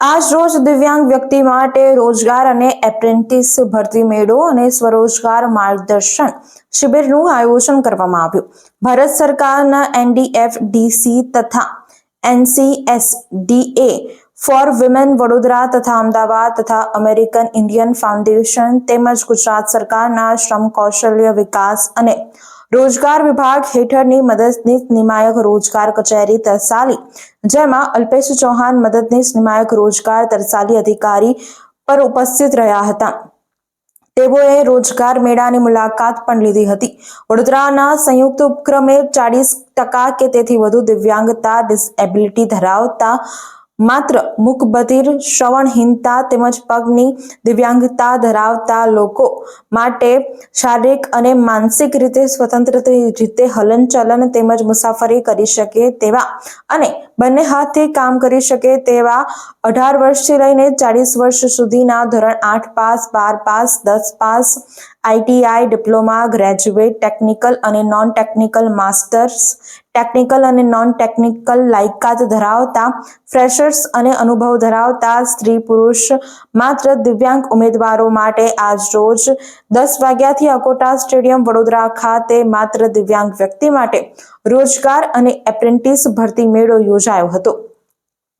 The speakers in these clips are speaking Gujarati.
આજ રોજ દિવ્યાંગ વ્યક્તિ માટે રોજગાર અને એપ્રેન્ટિસ ભરતી મેળો અને સ્વરોજગાર માર્ગદર્શન શિબિરનું આયોજન કરવામાં આવ્યું. ભારત સરકારના એનડીએફડીસી તથા એનસીએસડીએ ફોર વિમેન વડોદરા તથા અમદાવાદ તથા અમેરિકન ઇન્ડિયન ફાઉન્ડેશન તેમજ ગુજરાત સરકારના શ્રમ કૌશલ્ય વિકાસ અને રોજગાર વિભાગ હેઠળની મદદનીશ નિમાયક રોજગાર કચેરી તરસાલી, જેમાં અલ્પેશ ચૌહાણ મદદનીશ નિમાયક રોજગાર તરસાલી અધિકારી પર ઉપસ્થિત રહ્યા હતા. તેઓએ રોજગાર મેળાની મુલાકાત પણ લીધી હતી. વડોદરાના સંયુક્ત ઉપક્રમે ચાળીસ ટકા કે તેથી વધુ દિવ્યાંગતા ડિસએબિલિટી ધરાવતા માત્ર મુકબધિર શ્રવણહીનતા તેમજ પગની દિવ્યાંગતા ધરાવતા લોકો માટે શારીરિક અને માનસિક રીતે સ્વતંત્ર રીતે હલનચલન તેમજ મુસાફરી કરી શકે તેવા અને બંને હાથથી કામ કરી શકે તેવા અઢાર વર્ષથી લઈને ચાલીસ વર્ષ સુધીના ધોરણ આઠ પાસ, બાર પાસ, દસ pass, ITI, diploma, graduate, technical અને નોન ટેકનિકલ માસ્ટર્સ. ટેકનિકલ અને નોન ટેકનિકલ લાયકાત ધરાવતા, ફ્રેશર્સ અને અનુભવ ધરાવતા સ્ત્રી પુરુષ માત્ર દિવ્યાંગ ઉમેદવારો માટે આજ રોજ દસ વાગ્યાથી અકોટા સ્ટેડિયમ વડોદરા ખાતે માત્ર દિવ્યાંગ વ્યક્તિ માટે રોજગાર અને એપ્રેન્ટિસ ભરતી મેળો યોજાયો હતો.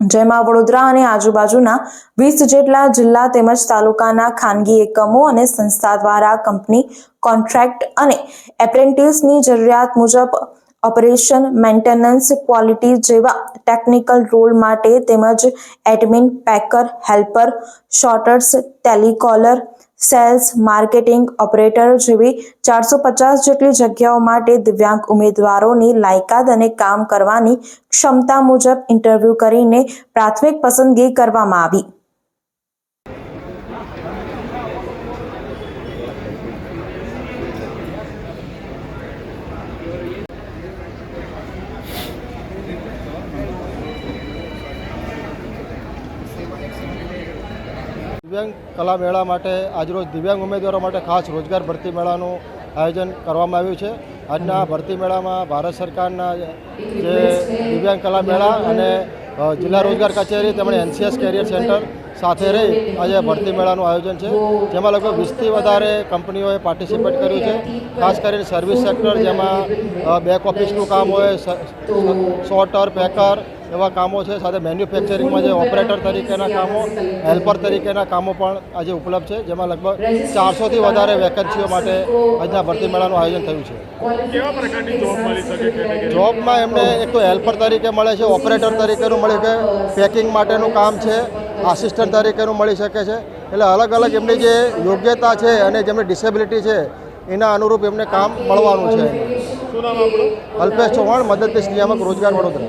જેમાં વડોદરા અને આજુબાજુના વીસ જેટલા જિલ્લા તેમજ તાલુકાના ખાનગી એકમો અને સંસ્થા દ્વારા કંપની કોન્ટ્રાક્ટ અને એપ્રેન્ટિસની જરૂરિયાત મુજબ ઓપરેશન, મેન્ટેનન્સ, ક્વોલિટી જેવા ટેકનિકલ રોલ માટે તેમજ admin, packer, helper sorters telecaller sales, marketing, operator જેવી ચારસો પચાસ જેટલી જગ્યાઓ માટે દિવ્યાંગ ઉમેદવારોની લાયકાત અને કામ કરવાની ક્ષમતા મુજબ ઇન્ટરવ્યૂ કરીને પ્રાથમિક પસંદગી કરવામાં આવી. દિવ્યાંગ કલા મેળા માટે આજરોજ દિવ્યાંગ ઉમેદવારો માટે ખાસ રોજગાર ભરતી મેળાનું આયોજન કરવામાં આવ્યું છે. આજના ભરતી મેળામાં ભારત સરકારના જે દિવ્યાંગ કલા મેળા અને જિલ્લા રોજગાર કચેરી તેમજ એનસીએસ કેરિયર સેન્ટર સાથે રહી આજે ભરતી મેળાનું આયોજન છે. જેમાં લગભગ વીસથી વધારે કંપનીઓએ પાર્ટિસિપેટ કર્યું છે. ખાસ કરીને સર્વિસ સેક્ટર જેમાં બેક ઓફિસનું કામ હોય સોર્ટર પેકર એવા કામો છે સાથે મેન્યુફેક્ચરિંગમાં જે ઓપરેટર તરીકેના કામો હેલ્પર તરીકેના કામો પણ આજે ઉપલબ્ધ છે જેમાં લગભગ ચારસોથી વધારે વેકેન્સીઓ માટે આજના ભરતી મેળાનું આયોજન થયું છે. જોબમાં એમને એક તો હેલ્પર તરીકે મળે છે ઓપરેટર તરીકેનું મળી શકે પેકિંગ માટેનું કામ છે આસિસ્ટન્ટ તરીકેનું મળી શકે છે એટલે અલગ અલગ એમની જે યોગ્યતા છે અને જેમની ડિસેબિલિટી છે એના અનુરૂપ એમને કામ મળવાનું છે. અલ્પેશ ચૌહાણ મદદનીશ નિયામક રોજગાર વડોદરા.